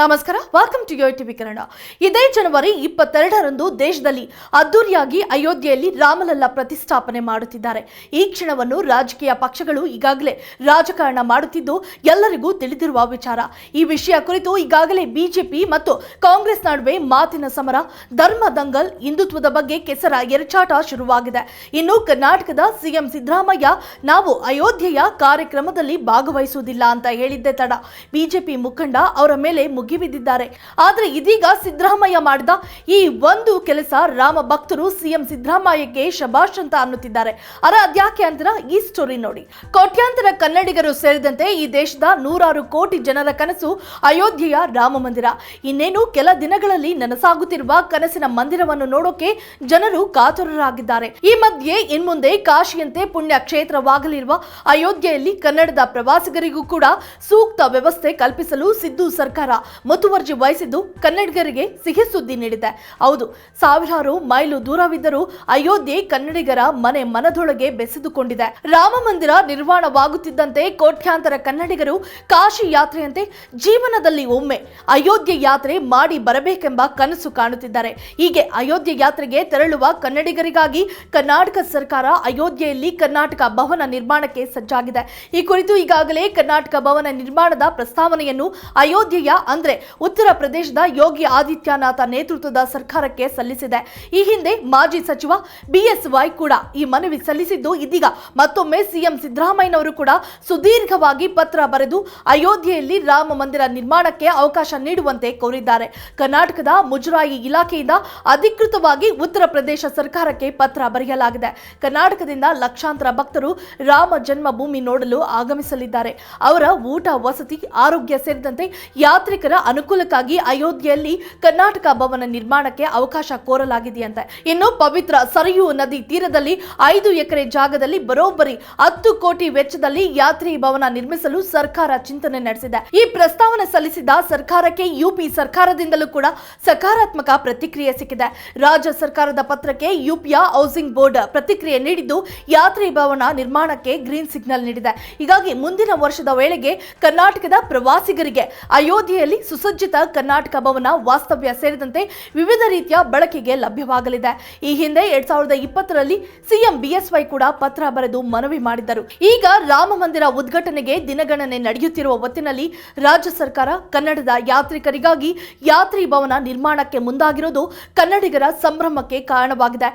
ನಮಸ್ಕಾರ welcome to Yo TV Kannada. ಇದೇ ಜನವರಿ ಇಪ್ಪತ್ತೆರಡರಂದು ದೇಶದಲ್ಲಿ ಅದ್ದೂರಿಯಾಗಿ ಅಯೋಧ್ಯೆಯಲ್ಲಿ ರಾಮಲಲ್ಲ ಪ್ರತಿಷ್ಠಾಪನೆ ಮಾಡುತ್ತಿದ್ದಾರೆ. ಈ ಕ್ಷಣವನ್ನು ರಾಜಕೀಯ ಪಕ್ಷಗಳು ಈಗಾಗಲೇ ರಾಜಕಾರಣ ಮಾಡುತ್ತಿದ್ದು, ಎಲ್ಲರಿಗೂ ತಿಳಿದಿರುವ ವಿಚಾರ. ಈ ವಿಷಯ ಕುರಿತು ಈಗಾಗಲೇ ಬಿಜೆಪಿ ಮತ್ತು ಕಾಂಗ್ರೆಸ್ ನಡುವೆ ಮಾತಿನ ಸಮರ, ಧರ್ಮ ದಂಗಲ್, ಹಿಂದುತ್ವದ ಬಗ್ಗೆ ಕೆಸರ, ಎರಚಾಟ ಶುರುವಾಗಿದೆ. ಇನ್ನು ಕರ್ನಾಟಕದ ಸಿಎಂ ಸಿದ್ದರಾಮಯ್ಯ, ನಾವು ಅಯೋಧ್ಯೆಯ ಕಾರ್ಯಕ್ರಮದಲ್ಲಿ ಭಾಗವಹಿಸುವುದಿಲ್ಲ ಅಂತ ಹೇಳಿದ್ದೆ ತಡ. ಬಿಜೆಪಿ ಮುಖಂಡ ಅವರ ಮೇಲೆ ಮುಗಿಬಿದ್ದಿದ್ದಾರೆ ಆದರೆ ಇದೀಗ ಸಿದ್ದರಾಮಯ್ಯ ಮಾಡಿದ ಈ ಒಂದು ಕೆಲಸ ರಾಮ ಭಕ್ತರು ಸಿಎಂ ಸಿದ್ದರಾಮಯ್ಯಗೆ ಶಬಾಷ್ ಅಂತ ಅನ್ನುತ್ತಿದ್ದಾರೆ. ಅರ ಅದ್ಯಾಕೆ ಅಂತ ಈ ಸ್ಟೋರಿ ನೋಡಿ. ಕೋಟ್ಯಾಂತರ ಕನ್ನಡಿಗರು ಸೇರಿದಂತೆ ಈ ದೇಶದ ನೂರಾರು ಕೋಟಿ ಜನರ ಕನಸು ಅಯೋಧ್ಯೆಯ ರಾಮ ಮಂದಿರ. ಇನ್ನೇನು ಕೆಲ ದಿನಗಳಲ್ಲಿ ನನಸಾಗುತ್ತಿರುವ ಕನಸಿನ ಮಂದಿರವನ್ನು ನೋಡೋಕೆ ಜನರು ಕಾತುರರಾಗಿದ್ದಾರೆ. ಈ ಮಧ್ಯೆ ಇನ್ಮುಂದೆ ಕಾಶಿಯಂತೆ ಪುಣ್ಯ ಕ್ಷೇತ್ರವಾಗಲಿರುವ ಅಯೋಧ್ಯೆಯಲ್ಲಿ ಕನ್ನಡದ ಪ್ರವಾಸಿಗರಿಗೂ ಕೂಡ ಸೂಕ್ತ ವ್ಯವಸ್ಥೆ ಕಲ್ಪಿಸಲು ಸಿದ್ದು ಸರ್ಕಾರ ಮುತುವರ್ಜಿ ವಹಿಸಿದ್ದು ಕನ್ನಡಿಗರಿಗೆ ಸಿಹಿ ಸುದ್ದಿ ನೀಡಿದೆ. ಹೌದು, ಸಾವಿರಾರು ಮೈಲು ದೂರವಿದ್ದರೂ ಅಯೋಧ್ಯೆ ಕನ್ನಡಿಗರ ಮನೆ ಮನದೊಳಗೆ ಬೆಸೆದುಕೊಂಡಿದೆ. ರಾಮ ಮಂದಿರ ನಿರ್ಮಾಣವಾಗುತ್ತಿದ್ದಂತೆ ಕೋಟ್ಯಾಂತರ ಕನ್ನಡಿಗರು ಕಾಶಿ ಯಾತ್ರೆಯಂತೆ ಜೀವನದಲ್ಲಿ ಒಮ್ಮೆ ಅಯೋಧ್ಯೆ ಯಾತ್ರೆ ಮಾಡಿ ಬರಬೇಕೆಂಬ ಕನಸು ಕಾಣುತ್ತಿದ್ದಾರೆ. ಹೀಗೆ ಅಯೋಧ್ಯೆ ಯಾತ್ರೆಗೆ ತೆರಳುವ ಕನ್ನಡಿಗರಿಗಾಗಿ ಕರ್ನಾಟಕ ಸರ್ಕಾರ ಅಯೋಧ್ಯೆಯಲ್ಲಿ ಕರ್ನಾಟಕ ಭವನ ನಿರ್ಮಾಣಕ್ಕೆ ಸಜ್ಜಾಗಿದೆ. ಈ ಕುರಿತು ಈಗಾಗಲೇ ಕರ್ನಾಟಕ ಭವನ ನಿರ್ಮಾಣದ ಪ್ರಸ್ತಾವನೆಯನ್ನು ಅಯೋಧ್ಯೆಯ ಅಂದ್ರೆ ಉತ್ತರ ಪ್ರದೇಶದ ಯೋಗಿ ಆದಿತ್ಯನಾಥ ನೇತೃತ್ವದ ಸರ್ಕಾರಕ್ಕೆ ಸಲ್ಲಿಸಿದೆ. ಈ ಹಿಂದೆ ಮಾಜಿ ಸಚಿವ ಬಿಎಸ್ವೈ ಕೂಡ ಈ ಮನವಿ ಸಲ್ಲಿಸಿದ್ದು ಇದೀಗ ಮತ್ತೊಮ್ಮೆ ಸಿಎಂ ಸಿದ್ದರಾಮಯ್ಯನವರು ಕೂಡ ಸುದೀರ್ಘವಾಗಿ ಪತ್ರ ಬರೆದು ಅಯೋಧ್ಯೆಯಲ್ಲಿ ರಾಮ ಮಂದಿರ ನಿರ್ಮಾಣಕ್ಕೆ ಅವಕಾಶ ನೀಡುವಂತೆ ಕೋರಿದ್ದಾರೆ. ಕರ್ನಾಟಕದ ಮುಜರಾಯಿ ಇಲಾಖೆಯಿಂದ ಅಧಿಕೃತವಾಗಿ ಉತ್ತರ ಪ್ರದೇಶ ಸರ್ಕಾರಕ್ಕೆ ಪತ್ರ ಬರೆಯಲಾಗಿದೆ. ಕರ್ನಾಟಕದಿಂದ ಲಕ್ಷಾಂತರ ಭಕ್ತರು ರಾಮ ಜನ್ಮಭೂಮಿ ನೋಡಲು ಆಗಮಿಸಲಿದ್ದಾರೆ. ಅವರ ಊಟ, ವಸತಿ, ಆರೋಗ್ಯ ಸೇರಿದಂತೆ ಯಾತ್ರಿಕರ ಅನುಕೂಲಕ್ಕಾಗಿ ಅಯೋಧ್ಯೆಯಲ್ಲಿ ಕರ್ನಾಟಕ ಭವನ ನಿರ್ಮಾಣಕ್ಕೆ ಅವಕಾಶ ಕೋರಲಾಗಿದೆಯಂತೆ ಇನ್ನು ಪವಿತ್ರ ಸರಯೂ ನದಿ ತೀರದಲ್ಲಿ ಐದು ಎಕರೆ ಜಾಗದಲ್ಲಿ ಬರೋಬ್ಬರಿ ಹತ್ತು ಕೋಟಿ ವೆಚ್ಚದಲ್ಲಿ ಯಾತ್ರಿ ಭವನ ನಿರ್ಮಿಸಲು ಸರ್ಕಾರ ಚಿಂತನೆ ನಡೆಸಿದೆ. ಈ ಪ್ರಸ್ತಾವನೆ ಸಲ್ಲಿಸಿದ ಸರ್ಕಾರಕ್ಕೆ ಯುಪಿ ಸರ್ಕಾರದಿಂದಲೂ ಕೂಡ ಸಕಾರಾತ್ಮಕ ಪ್ರತಿಕ್ರಿಯೆ ಸಿಕ್ಕಿದೆ. ರಾಜ್ಯ ಸರ್ಕಾರದ ಪತ್ರಕ್ಕೆ ಯುಪಿಯ ಹೌಸಿಂಗ್ ಬೋರ್ಡ್ ಪ್ರತಿಕ್ರಿಯೆ ನೀಡಿದ್ದು, ಯಾತ್ರಿ ಭವನ ನಿರ್ಮಾಣಕ್ಕೆ ಗ್ರೀನ್ ಸಿಗ್ನಲ್ ನೀಡಿದೆ. ಹೀಗಾಗಿ ಮುಂದಿನ ವರ್ಷದ ವೇಳೆಗೆ ಕರ್ನಾಟಕದ ಪ್ರವಾಸಿಗರಿಗೆ ಅಯೋಧ್ಯೆಯಲ್ಲಿ ಸುಸಜ್ಜಿತ ಕರ್ನಾಟಕ ಭವನ ವಾಸ್ತವ್ಯ ಸೇರಿದಂತೆ ವಿವಿಧ ರೀತಿಯ ಬಳಕೆಗೆ ಲಭ್ಯವಾಗಲಿದೆ. ಈ ಹಿಂದೆ ಎರಡ್ ಸಾವಿರದ ಇಪ್ಪತ್ತರಲ್ಲಿ ಸಿಎಂ ಬಿಎಸ್ವೈ ಕೂಡ ಪತ್ರ ಬರೆದು ಮನವಿ ಮಾಡಿದ್ದರು. ಈಗ ರಾಮ ಮಂದಿರ ಉದ್ಘಾಟನೆಗೆ ದಿನಗಣನೆ ನಡೆಯುತ್ತಿರುವ ಹೊತ್ತಿನಲ್ಲಿ ರಾಜ್ಯ ಸರ್ಕಾರ ಕನ್ನಡದ ಯಾತ್ರಿಕರಿಗಾಗಿ ಯಾತ್ರಿ ಭವನ ನಿರ್ಮಾಣಕ್ಕೆ ಮುಂದಾಗಿರೋದು ಕನ್ನಡಿಗರ ಸಂಭ್ರಮಕ್ಕೆ ಕಾರಣವಾಗಿದೆ.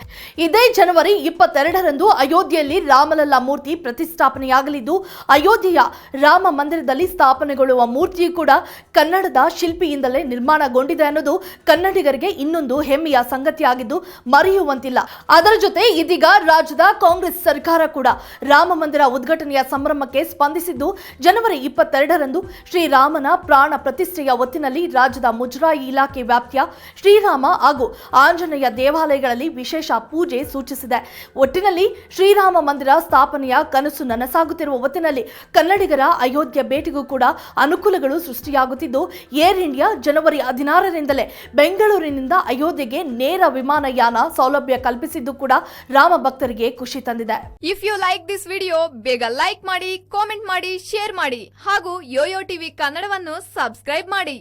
ಇದೇ ಜನವರಿ ಇಪ್ಪತ್ತೆರಡರಂದು ಅಯೋಧ್ಯೆಯಲ್ಲಿ ರಾಮಲಲ್ಲಾ ಮೂರ್ತಿ ಪ್ರತಿಷ್ಠಾಪನೆಯಾಗಲಿದ್ದು, ಅಯೋಧ್ಯೆಯ ರಾಮ ಮಂದಿರದಲ್ಲಿ ಸ್ಥಾಪನೆಗೊಳ್ಳುವ ಮೂರ್ತಿಯು ಕೂಡ ಕನ್ನಡದ ಶಿಲ್ಪಿಯಿಂದಲೇ ನಿರ್ಮಾಣಗೊಂಡಿದೆ ಅನ್ನೋದು ಕನ್ನಡಿಗರಿಗೆ ಇನ್ನೊಂದು ಹೆಮ್ಮೆಯ ಸಂಗತಿಯಾಗಿದ್ದು ಮರೆಯುವಂತಿಲ್ಲ. ಅದರ ಜೊತೆ ಇದೀಗ ರಾಜ್ಯದ ಕಾಂಗ್ರೆಸ್ ಸರ್ಕಾರ ಕೂಡ ರಾಮ ಮಂದಿರ ಉದ್ಘಾಟನೆಯ ಸಂಭ್ರಮಕ್ಕೆ ಸ್ಪಂದಿಸಿದ್ದು, ಜನವರಿ ಇಪ್ಪತ್ತೆರಡರಂದು ಶ್ರೀರಾಮನ ಪ್ರಾಣ ಪ್ರತಿಷ್ಠೆಯ ಹೊತ್ತಿನಲ್ಲಿ ರಾಜ್ಯದ ಮುಜರಾಯಿ ಇಲಾಖೆ ವ್ಯಾಪ್ತಿಯ ಶ್ರೀರಾಮ ಹಾಗೂ ಆಂಜನೇಯ ದೇವಾಲಯಗಳಲ್ಲಿ ವಿಶೇಷ ಪೂಜೆ ಸೂಚಿಸಿದೆ. ಒಟ್ಟಿನಲ್ಲಿ ಶ್ರೀರಾಮ ಮಂದಿರ ಸ್ಥಾಪನೆಯ ಕನಸು ನನಸಾಗುತ್ತಿರುವ ಹೊತ್ತಿನಲ್ಲಿ ಕನ್ನಡಿಗರ ಅಯೋಧ್ಯೆ ಭೇಟಿಗೂ ಕೂಡ ಅನುಕೂಲಗಳು ಸೃಷ್ಟಿಯಾಗುತ್ತಿದ್ದು ಏರ್ ಇಂಡಿಯಾ ಜನವರಿ ಹದಿನಾರರಿಂದಲೇ ಬೆಂಗಳೂರಿನಿಂದ ಅಯೋಧ್ಯೆಗೆ ನೇರ ವಿಮಾನಯಾನ ಸೌಲಭ್ಯ ಕಲ್ಪಿಸಿದ್ದು ಕೂಡ ರಾಮ ಭಕ್ತರಿಗೆ ಖುಷಿ ತಂದಿದೆ. If you like this video ಬೇಗ ಲೈಕ್ ಮಾಡಿ ಕಾಮೆಂಟ್ ಮಾಡಿ ಶೇರ್ ಮಾಡಿ ಹಾಗೂ ಯೋಯೋ ಟಿವಿ ಕನ್ನಡವನ್ನು ಸಬ್ಸ್ಕ್ರೈಬ್ ಮಾಡಿ.